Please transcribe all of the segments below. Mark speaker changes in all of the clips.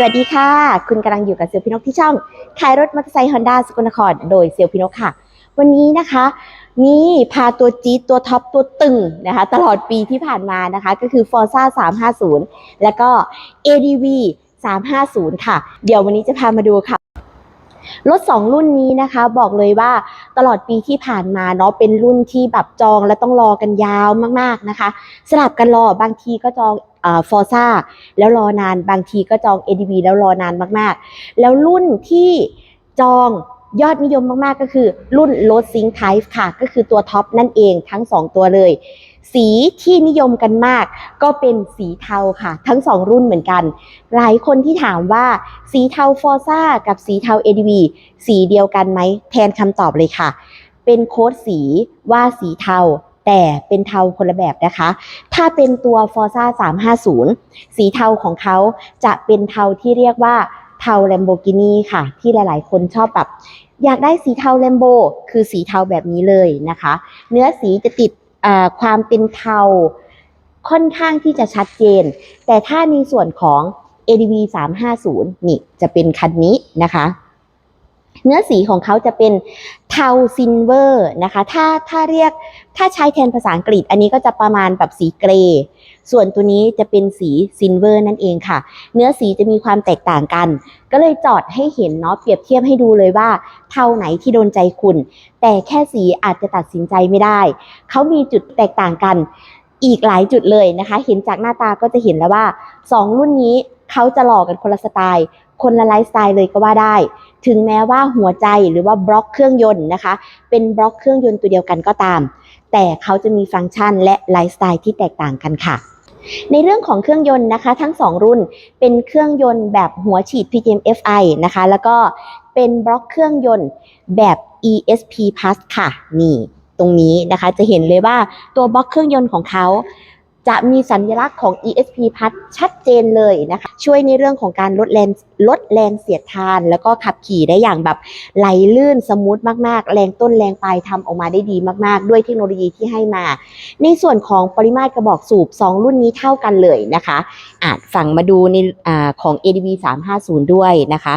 Speaker 1: สวัสดีค่ะ คุณกำลังอยู่กับเซลพินกที่ช่อง ขายรถมอเตอร์ไซค์ฮอนด้าสกลนคร โดยเซลพินกค่ะ วันนี้นะคะ นี่พาตัวจี๊ดตัวท็อปตัวตึงนะคะ ตลอดปีที่ผ่านมานะคะ ก็คือ Forza 350 แล้วก็ ADV 350 ค่ะ เดี๋ยววันนี้จะพามาดูค่ะ รถ 2 รุ่นนี้นะคะ บอกเลยว่าตลอดปีที่ผ่านมาเนาะเป็นรุ่นที่แบบจองและต้องรอกันยาวมากๆนะคะ สลับกันรอบางทีก็จองฟอร์ซ่าแล้วรอนานบางทีก็จอง ADV แล้วรอนานมากๆ แล้วรุ่นที่จองยอดนิยมมากๆ ก็คือรุ่น Road Sync Type ค่ะ ก็คือตัวท็อปนั่นเองทั้ง 2 ตัวเลย สีที่นิยมกันมาก ก็เป็นสีเทาค่ะ ทั้ง2รุ่นเหมือนกัน หลายคนที่ถามว่าสีเทา Forza กับสีเทา ADV สีเดียวกันไหมแทนคำตอบเลยค่ะ เป็นโค้ดสีว่าสีเทาแต่เป็นเทาคนละแบบนะคะ ถ้าเป็นตัว Forza 350 สีเทาของเขาจะเป็นเทาที่เรียกว่าเทา Lamborghini ค่ะ ที่หลายๆ คนชอบแบบอยากได้สีเทา Lambo คือสีเทาแบบนี้เลยนะคะ เนื้อสีจะติด ความเป็นเทาค่อนข้างที่จะชัดเจน แต่ถ้าในส่วนของ ADV 350นี่จะเป็นคันนี้นะคะ เนื้อสีของเขาจะเป็น ทาซินเวอร์นะคะ ถ้าถ้าเรียกถ้าใช้แทนภาษาอังกฤษ อันนี้ก็จะประมาณแบบสีเกรย์ส่วนตัวนี้จะเป็นสีซินเวอร์นั่นเองค่ะ เนื้อสีจะมีความแตกต่างกัน ก็เลยจอดให้เห็นเนาะเปรียบเทียบให้ดูเลยว่า เทาไหนที่โดนใจคุณ แต่แค่สีอาจจะตัดสินใจไม่ได้ เขามีจุดแตกต่างกันอีกหลายจุดเลยนะคะ เห็นจากหน้าตาก็จะเห็นแล้วว่า 2 รุ่นนี้เขาจะหล่อกันคนละสไตล์ คนละไลฟ์สไตล์เลยก็ว่าได้ ถึงแม้ว่าหัวใจหรือว่าบล็อกเครื่องยนต์นะคะ เป็นบล็อกเครื่องยนต์ตัวเดียวกันก็ตาม แต่เขาจะมีฟังก์ชันและไลฟ์สไตล์ที่แตกต่างกันค่ะในเรื่องของเครื่องยนต์นะคะ ทั้ง 2 รุ่นเป็นเครื่องยนต์แบบหัวฉีด PGM FI นะคะ แล้วก็เป็นบล็อกเครื่องยนต์แบบ ESP Plus ค่ะ นี่ ตรงนี้นะคะจะเห็นเลยว่าตัวบล็อกเครื่องยนต์ของเขา จะมีสัญลักษณ์ของ ESP Plus ชัดเจนเลยนะคะ ช่วยในเรื่องของการลดแรงลดแรงเสียดทาน แล้วก็ขับขี่ได้อย่างแบบไหลลื่นสมูทมากๆ แรงต้นแรงปลายทำออกมาได้ดีมากๆ ด้วยเทคโนโลยีที่ให้มา ในส่วนของปริมาตรกระบอกสูบ 2 รุ่นนี้เท่ากันเลยนะคะอาจฝั่งมาดูในอของ ADV 350 ด้วยนะคะ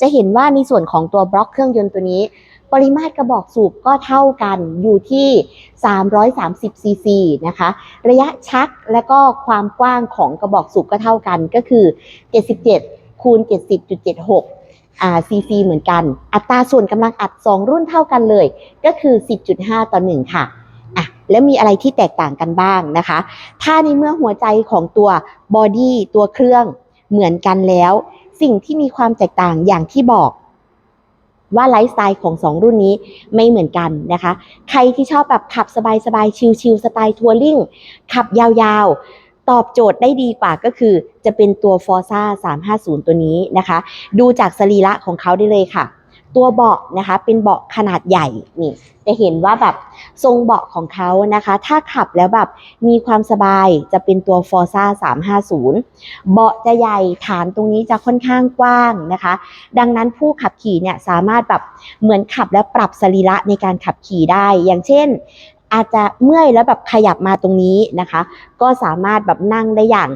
Speaker 1: จะเห็นว่าในส่วนของตัวบล็อกเครื่องยนต์ตัวนี้ ปริมาตรกระบอกสูบก็เท่ากันอยู่ที่ 330ซีซีนะคะ ระยะชักและก็ความกว้างของกระบอกสูบก็เท่ากันก็คือ 77คูณ70.76อ่าซีซีเหมือนกัน อัตราส่วนกำลังอัด 2 รุ่นเท่ากันเลย ก็คือ 10.5 ต่อ 1 ค่ะอะแล้วมีอะไรที่แตกต่างกันบ้างนะคะ ถ้าในเมื่อหัวใจของตัวบอดี้ตัวเครื่องเหมือนกันแล้ว สิ่งที่มีความแตกต่างอย่างที่บอก ว่าไลฟ์สไตล์ของ 2 รุ่นนี้ไม่เหมือนกันนะคะ ใครที่ชอบแบบขับสบายๆ ชิลๆสไตล์ทัวริงขับยาวๆ ตอบโจทย์ได้ดีกว่าก็คือ จะเป็นตัว Forza 350 ตัวนี้นะคะ ดูจากสรีระของเขาได้เลยค่ะ ตัวเบาะนะคะ เป็นเบาะขนาดใหญ่นี่จะเห็นว่าแบบทรงเบาะของเขานะคะ ถ้าขับแล้วแบบมีความสบายจะเป็นตัว Forza 350 เบาะจะใหญ่ฐานตรงนี้จะค่อนข้างกว้างนะคะ ดังนั้นผู้ขับขี่เนี่ยสามารถแบบเหมือนขับและปรับสรีระในการขับขี่ได้ อย่างเช่นอาจจะเมื่อยแล้วแบบขยับมาตรงนี้นะคะ ก็สามารถแบบนั่งได้อย่าง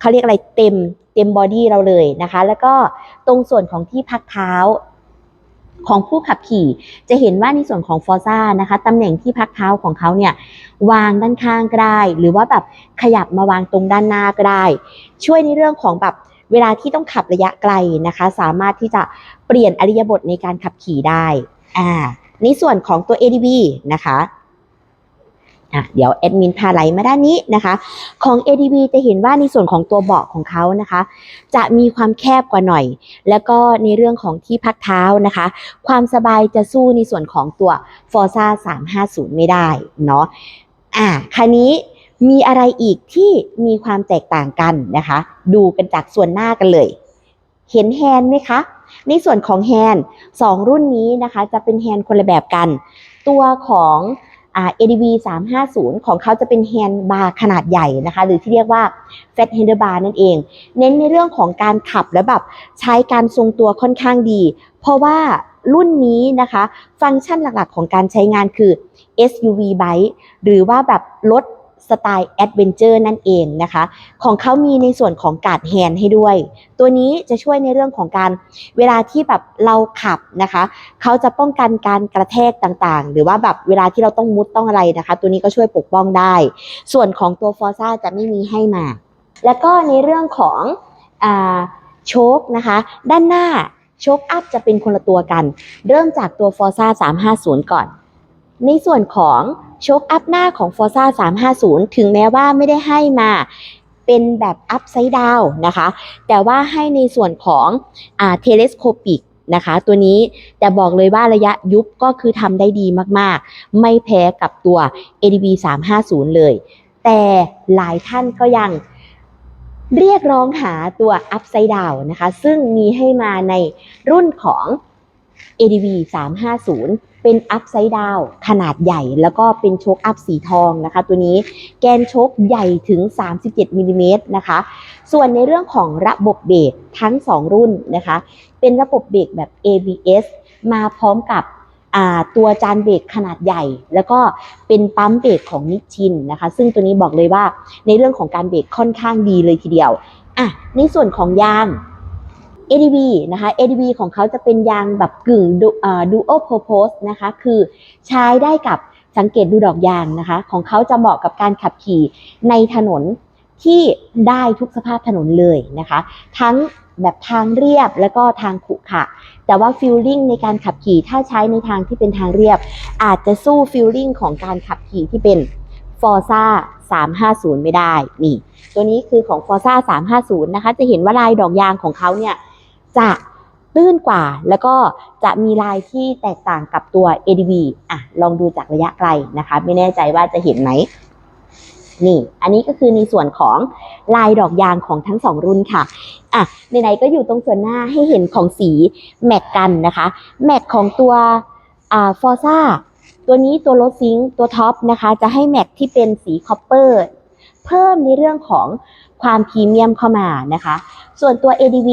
Speaker 1: เขาเรียกอะไรเต็มเต็มบอดี้เราเลยนะคะ แล้วก็ตรงส่วนของที่พักเท้า ของผู้ขับขี่ จะเห็นว่าในส่วนของ f o r z a นะคะตำแหน่งที่พักเท้าของเขาเนี่ยวางด้านข้างก็ได้หรือว่าแบบขยับมาวางตรงด้านหน้าก็ได้ ช่วยในเรื่องของแบบเวลาที่ต้องขับระยะไกลนะคะ สามารถที่จะเปลี่ยนอริยบทในการขับขี่ได้อ่าในส่วนของตัว ADB นะคะ อะเดี๋ยวแอดมินพาไหลมาด้านนี้นะคะ ของ ADV จะเห็นว่าในส่วนของตัวเบาะของเขานะคะ จะมีความแคบกว่าหน่อย แล้วก็ในเรื่องของที่พักเท้านะคะ ความสบายจะสู้ในส่วนของตัว Forza 350 ไม่ได้เนาะอ่าคันนี้มีอะไรอีกที่มีความแตกต่างกันนะคะ ดูกันจากส่วนหน้ากันเลย เห็นแฮนด์ไหมคะ ในส่วนของแฮนด์สองรุ่นนี้นะคะ จะเป็นแฮนด์คนละแบบกัน ตัวของ ADV 350 ของเขาจะเป็นแฮนด์บาร์ขนาดใหญ่นะคะ หรือที่เรียกว่า Fat Handlebar นั่นเอง เน้นในเรื่องของการขับและแบบใช้การทรงตัวค่อนข้างดี เพราะว่ารุ่นนี้นะคะ ฟังก์ชันหลักๆของการใช้งานคือ SUV bike หรือว่าแบบรถ สไตล์แอดเวนเจอร์นั่นเองนะคะ ของเขามีในส่วนของการ์ดแฮนด์ให้ด้วย ตัวนี้จะช่วยในเรื่องของการเวลาที่แบบเราขับนะคะ เขาจะป้องกันการกระแทกต่างๆ หรือว่าแบบเวลาที่เราต้องมุดต้องอะไรนะคะ ตัวนี้ก็ช่วยปกป้องได้ ส่วนของตัวฟอร์ซ่าจะไม่มีให้มา แล้วก็ในเรื่องของโชคนะคะ ด้านหน้าโชคอัพจะเป็นคนละตัวกัน เริ่มจากตัว Forza 350 ก่อน ในส่วนของโชคอัพหน้าของ Forza 350 ถึงแม้ว่าไม่ได้ให้มาเป็นแบบอัพไซด์ดาวนะคะ แต่ว่าให้ในส่วนของอ่าเทเลสโคปิกนะคะตัวนี้แต่บอกเลยว่าระยะยุบก็คือทำได้ดีมากๆ ไม่แพ้กับตัว ADB 350 เลย แต่หลายท่านก็ยังเรียกร้องหาตัว Upside Down นะคะ ซึ่งมีให้มาในรุ่นของ ADV 350 เป็น Upside Down ขนาดใหญ่ แล้วก็เป็นโชคอัพสีทองนะคะ ตัวนี้แกนโชคใหญ่ถึง 37มิลลิเมตรนะคะ ส่วนในเรื่องของระบบเบรกทั้ง 2 รุ่นนะคะ เป็นระบบเบรกแบบ ABS มาพร้อมกับตัวจานเบรกขนาดใหญ่ แล้วก็เป็นปั๊มเบรกของนิชชินนะคะ ซึ่งตัวนี้บอกเลยว่าในเรื่องของการเบรกค่อนข้างดีเลยทีเดียวอะในส่วนของยาง ADB นะคะ ADB ของเขาจะเป็นยางแบบกึ่งดูอ่า dual purpose นะคะคือใช้ได้กับสังเกตดูดอกยางนะคะ ของเขาจะเหมาะกับการขับขี่ในถนนที่ได้ทุกสภาพถนนเลยนะคะ ทั้งแบบทางเรียบแล้วก็ทางขรุขระแต่ว่าฟิลลิ่งในการขับขี่ถ้าใช้ในทางที่เป็นทางเรียบ อาจจะสู้ฟิลลิ่งของการขับขี่ที่เป็น Forza 350 ไม่ได้นี่ ตัวนี้คือของ Forza 350 นะคะ จะเห็นว่าลายดอกยางของเขาเนี่ย จะตื้นกว่า แล้วก็จะมีลายที่แตกต่างกับตัว ADV อะลองดูจากระยะไกลนะคะ ไม่แน่ใจว่าจะเห็นไหมนี่ อันนี้ก็คือในส่วนของลายดอกยางของทั้งสองรุ่นค่ะ อะไหนๆก็อยู่ตรงส่วนหน้าให้เห็นของสีแมทกันนะคะ แมทของตัวอ่าฟอร์ซ่าตัวนี้ตัวรถซิงตัวท็อปนะคะ จะให้แมทที่เป็นสีคอปเปอร์ เพิ่มในเรื่องของความพรีเมียมเข้ามานะคะ ส่วนตัว ADV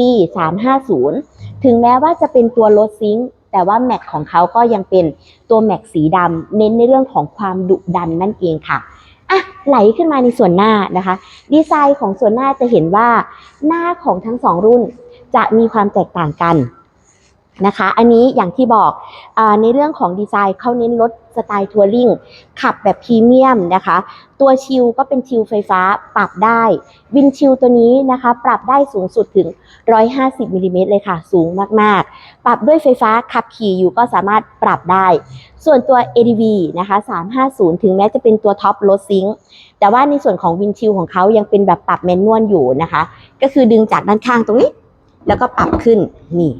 Speaker 1: 350 ถึงแม้ว่าจะเป็นตัวรถซิงค์แต่ว่าแม็กของเขาก็ยังเป็นตัวแม็กสีดำเน้นในเรื่องของความดุดันนั่นเองค่ะอะไหลขึ้นมาในส่วนหน้านะคะ ดีไซน์ของส่วนหน้าจะเห็นว่าหน้าของทั้งสองรุ่นจะมีความแตกต่างกัน นะคะ อันนี้อย่างที่บอกอในเรื่องของดีไซน์เขาเน้นรถสไตล์ทัวริงขับแบบพรีเมียมนะคะ ตัวชิลก็เป็นชิลไฟฟ้าปรับได้ วินชิลตัวนี้นะคะ ปรับได้สูงสุดถึง 150มิลลิเมตรเลยค่ะ สูงมากๆ ปรับด้วยไฟฟ้าขับขี่อยู่ก็สามารถปรับได้ ส่วนตัว ADV นะคะ 350 ถึงแม้จะเป็นตัวท็อปรถซิงค์แต่ว่าในส่วนของวินชิลของเขายังเป็นแบบปรับแมนนวลอยู่นะคะ ก็คือดึงจากด้านข้างตรงนี้ แล้วก็ปรับขึ้นนี่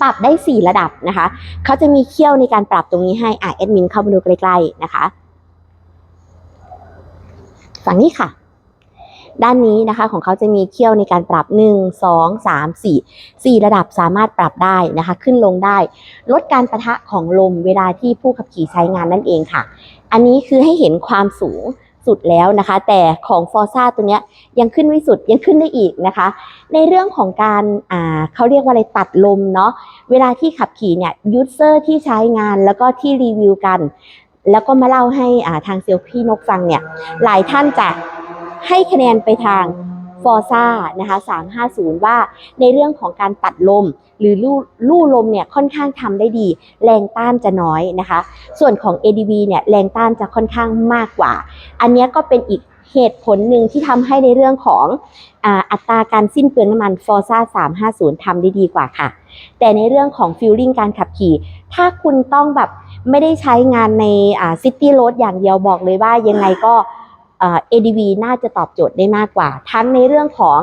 Speaker 1: ปรับได้ 4 ระดับนะคะ เขาจะมีเขี้ยวในการปรับตรงนี้ให้ อะแอดมินเข้ามาดูใกล้ๆนะคะ ฝั่งนี้ค่ะ ด้านนี้นะคะของเขาจะมีเขี้ยวในการปรับ 1 2 3 4 4 ระดับสามารถปรับได้นะคะ ขึ้นลงได้ ลดการประทะของลมเวลาที่ผู้ขับขี่ใช้งานนั่นเองค่ะ อันนี้คือให้เห็นความสูง สุดแล้วนะคะ แต่ของฟอร์ซ่าตัวเนี้ยยังขึ้นไม่สุดยังขึ้นได้อีกนะคะ ในเรื่องของการอ่าเขาเรียกว่าอะไรตัดลมเนาะเวลาที่ขับขี่เนี่ยยูเซอร์ที่ใช้งานแล้วก็ที่รีวิวกัน แล้วก็มาเล่าให้อ่าทางเซลพี่นกฟังเนี่ยหลายท่านจะให้คะแนนไปทาง f o r z a นะคะ350 ว่าในเรื่องของการตัดลม หรือลู่ลู่ลมเนี่ยค่อนข้างทำได้ดี แรงต้านจะน้อยนะคะ ส่วนของ ADV เนี่ยแรงต้านจะค่อนข้างมากกว่า อันนี้ก็เป็นอีกเหตุผลหนึ่งที่ทำให้ในเรื่องของออัตราการสิ้นเปลืองน้ำมัน Forza 350ทำได้ดีกว่าค่ะ แต่ในเรื่องของฟิลลิ่งการขับขี่ ถ้าคุณต้องแบบไม่ได้ใช้งานในซิตี้รถอย่างเดียวบอกเลยว่ายังไงก็ ADV น่าจะตอบโจทย์ได้มากกว่า ทั้งในเรื่องของ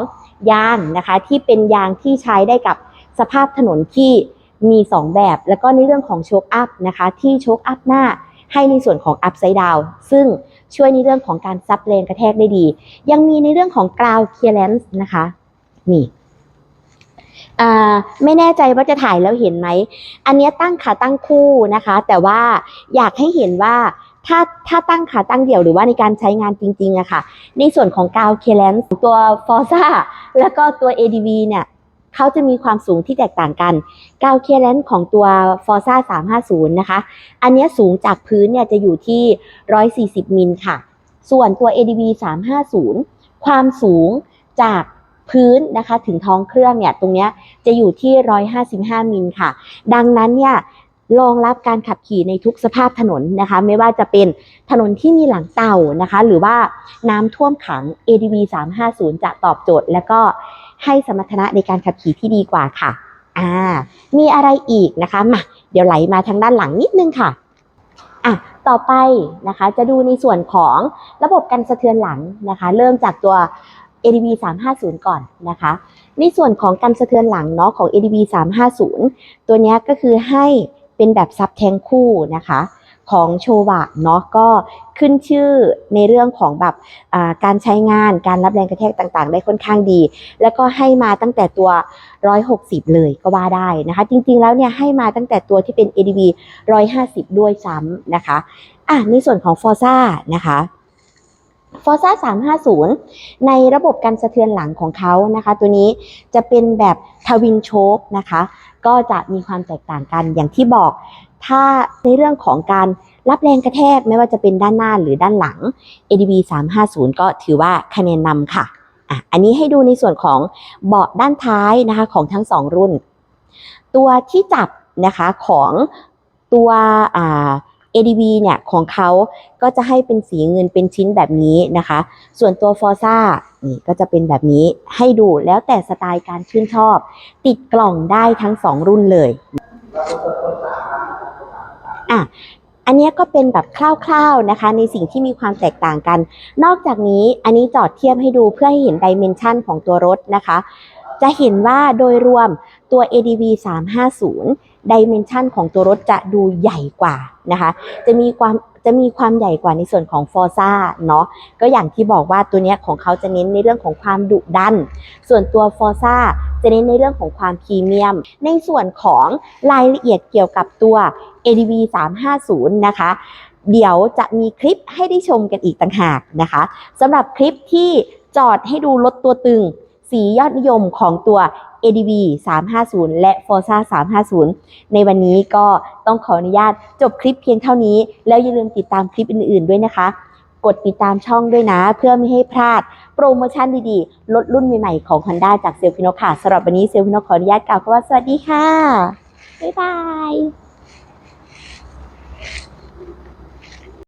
Speaker 1: ยางนะคะ ที่เป็นยางที่ใช้ได้กับสภาพถนนที่มี 2 แบบ แล้วก็ในเรื่องของโชคอัพนะคะ ที่โชคอัพหน้าให้ในส่วนของ upside down ซึ่งช่วยในเรื่องของการซับแรงกระแทกได้ดี ยังมีในเรื่องของ ground clearance นะคะ นี่ไม่แน่ใจว่าจะถ่ายแล้วเห็นไหม อันนี้ตั้งขาตั้งคู่นะคะ แต่ว่าอยากให้เห็นว่า ถ้าถ้าตั้งขาตั้งเดี่ยวหรือว่าในการใช้งานจริงๆอะค่ะ ในส่วนของกาวเคเลนตัว Forza แล้วก็ตัว ADV เนี่ยเขาจะมีความสูงที่แตกต่างกัน กาวเคเลนของตัว Forza 350 นะคะ อันนี้สูงจากพื้นเนี่ยจะอยู่ที่ 140 มิลค่ะ ส่วนตัว ADV 350 ความสูงจากพื้นนะคะถึงท้องเครื่องเนี่ยตรงเนี้ยจะอยู่ที่ 155 มิลค่ะ ดังนั้นเนี่ย รองรับการขับขี่ในทุกสภาพถนนนะคะ ไม่ว่าจะเป็นถนนที่มีหลังเต่านะคะ หรือว่าน้ำท่วมขัง ADV 350 จะตอบโจทย์ และก็ให้สมรรถนะในการขับขี่ที่ดีกว่าค่ะอ่ามีอะไรอีกนะคะมาเดี๋ยวไหลมาทางด้านหลังนิดนึงค่ะอะต่อไปนะคะ จะดูในส่วนของระบบกันสะเทือนหลังนะคะ เริ่มจากตัว ADB 350 ก่อนนะคะ ในส่วนของกันสะเทือนหลังเนาะของ ADB 350 ตัวเนี้ยก็คือให้ เป็นแบบซับแทงคู่นะคะของโชวะเนาะก็ขึ้นชื่อในเรื่องของแบบการใช้งานการรับแรงกระแทกต่างๆ ได้ค่อนข้างดี แล้วก็ให้มาตั้งแต่ตัว 160 เลยก็ว่าได้นะคะ จริงๆแล้วเนี่ยให้มาตั้งแต่ตัวที่เป็น ADV 150 ด้วยซ้ำนะคะอะในส่วนของ Forza นะคะ Forza 350 ในระบบการสะเทือนหลังของเขานะคะ ตัวนี้จะเป็นแบบทวินโชคนะคะ ก็จะมีความแตกต่างกันอย่างที่บอก ถ้าในเรื่องของการรับแรงกระแทกไม่ว่าจะเป็นด้านหน้าหรือด้านหลัง ADB 350 ก็ถือว่าคะแนนนำค่ะอะ อันนี้ให้ดูในส่วนของเบาะด้านท้ายนะคะของทั้งสองรุ่น ตัวที่จับนะคะของตัวอ่า ADB เนี่ยของเขาก็จะให้เป็นสีเงินเป็นชิ้นแบบนี้นะคะ ส่วนตัว Forza นี่ก็จะเป็นแบบนี้ให้ดูแล้วแต่สไตล์การชื่นชอบ ติดกล่องได้ทั้งสองรุ่นเลยอะอันนี้ก็เป็นแบบคร่าวๆนะคะ ในสิ่งที่มีความแตกต่างกัน นอกจากนี้อันนี้จอดเทียบให้ดูเพื่อให้เห็นดิเมนชันของตัวรถนะคะ จะเห็นว่าโดยรวมตัว ADV 350 ดิเมนชันของตัวรถจะดูใหญ่กว่านะคะ จะมีความจะมีความใหญ่กว่าในส่วนของ Forza เนาะก็อย่างที่บอกว่าตัวเนี้ยของเขาจะเน้นในเรื่องของความดุดัน ส่วนตัว Forza จะเน้นในเรื่องของความพรีเมียม ในส่วนของรายละเอียดเกี่ยวกับตัว ADV 350 นะคะ เดี๋ยวจะมีคลิปให้ได้ชมกันอีกต่างหากนะคะสำหรับคลิปที่จอดให้ดูรถตัวตึง สียอดนิยมของตัว ADV 350 และ Forza 350 ในวันนี้ก็ต้องขออนุญาตจบคลิปเพียงเท่านี้ แล้วอย่าลืมติดตามคลิปอื่นๆด้วยนะคะ กดติดตามช่องด้วยนะ เพื่อไม่ให้พลาด โปรโมชั่นดีๆ ลดรุ่นใหม่ๆ ของ Honda จากเซลฟิโนค่ะสำหรับวันนี้เซลฟิโนขออนุญาตกล่าวคำว่าสวัสดีค่ะ บ๊ายบาย